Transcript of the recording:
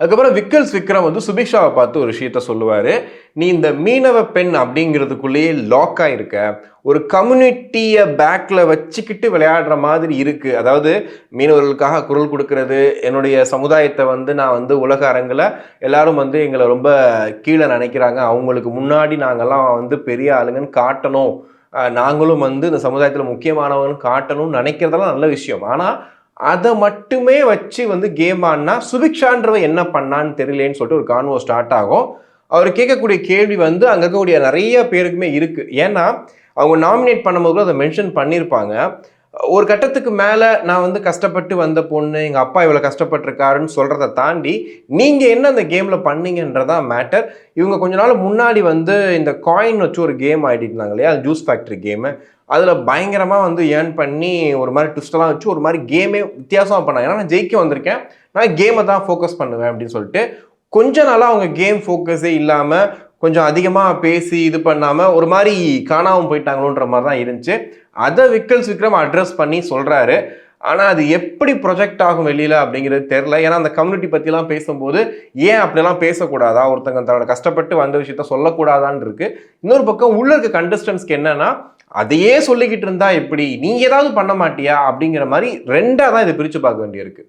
அதுக்கப்புறம் விக்கல்ஸ் விக்ரம் வந்து சுபிக்ஷாவை பார்த்து ஒரு விஷயத்த சொல்லுவார். நீ இந்த மீனவ பெண் அப்படிங்கிறதுக்குள்ளேயே லாக் ஆகிருக்க ஒரு கம்யூனிட்டியை பேக்கில் வச்சுக்கிட்டு விளையாடுற மாதிரி இருக்குது அதாவது மீனவர்களுக்காக குரல் கொடுக்கறது என்னுடைய சமுதாயத்தை வந்து நான் வந்து உலக அரங்கில் எல்லாரும் வந்து எங்களை ரொம்ப கீழே நினைக்கிறாங்க. அவங்களுக்கு முன்னாடி நாங்கள்லாம் வந்து பெரிய ஆளுங்கன்னு காட்டணும். நாங்களும் வந்து இந்த சமுதாயத்தில் முக்கியமானவங்கன்னு காட்டணும்னு நினைக்கிறதெல்லாம் நல்ல விஷயம். ஆனால் அதை மட்டுமே வச்சு வந்து கேம் ஆடினா சுபிக்ஷான்றவன் என்ன பண்ணான்னு தெரியலேன்னு சொல்லிட்டு ஒரு கான்வோ ஸ்டார்ட் ஆகும். அவர் கேட்கக்கூடிய கேள்வி வந்து அங்கே இருக்கக்கூடிய நிறைய பேருக்குமே இருக்குது ஏன்னா அவங்க நாமினேட் பண்ணும்போது கூட அதை மென்ஷன் பண்ணியிருப்பாங்க. ஒரு கட்டத்துக்கு மேலே நான் வந்து கஷ்டப்பட்டு வந்த பொண்ணு எங்கள் அப்பா இவ்வளோ கஷ்டப்பட்டிருக்காருன்னு சொல்கிறத தாண்டி நீங்கள் என்ன அந்த கேமில் பண்ணீங்கன்றதான் மேட்டர் இவங்க கொஞ்ச நாள் முன்னாடி வந்து இந்த காயின் வச்சு ஒரு கேம் ஆடிட்டு இருந்தாங்க இல்லையா? ஜூஸ் ஃபேக்ட்ரி கேமு அதில் பயங்கரமாக வந்து ஏர்ன் பண்ணி ஒரு மாதிரி ட்விஸ்டெல்லாம் வச்சு ஒரு மாதிரி கேமே வித்தியாசமாக பண்ணாங்க. ஏன்னா நான் ஜெயிக்க வந்திருக்கேன். நான் கேமை தான் ஃபோக்கஸ் பண்ணுவேன் அப்படின்னு சொல்லிட்டு கொஞ்ச நாளாக அவங்க கேம் ஃபோக்கஸே இல்லாமல் கொஞ்சம் அதிகமாக பேசி இது பண்ணாமல் ஒரு மாதிரி காணாமல் போயிட்டாங்களோன்ற மாதிரி தான் இருந்துச்சு. அதை விக்கல்ஸ் விக்ரம் அட்ரஸ் பண்ணி சொல்கிறாரு ஆனால் அது எப்படி ப்ரொஜெக்ட் ஆகும் வெளியில் அப்படிங்கிறது தெரில ஏன்னா அந்த கம்யூனிட்டி பற்றிலாம் பேசும்போது ஏன் அப்படிலாம் பேசக்கூடாதா? ஒருத்தங்க தன்னோட கஷ்டப்பட்டு வந்த விஷயத்த சொல்லக்கூடாதான்னு இருக்குது இன்னொரு பக்கம் உள்ள இருக்க கண்டஸ்டன்ஸ்க்கு என்னன்னா அதையே சொல்லிக்கிட்டு இருந்தா எப்படி? நீ ஏதாவது பண்ண மாட்டியா? அப்படிங்கிற மாதிரி ரெண்டாக தான் இதை பிரித்து பார்க்க வேண்டியிருக்கு.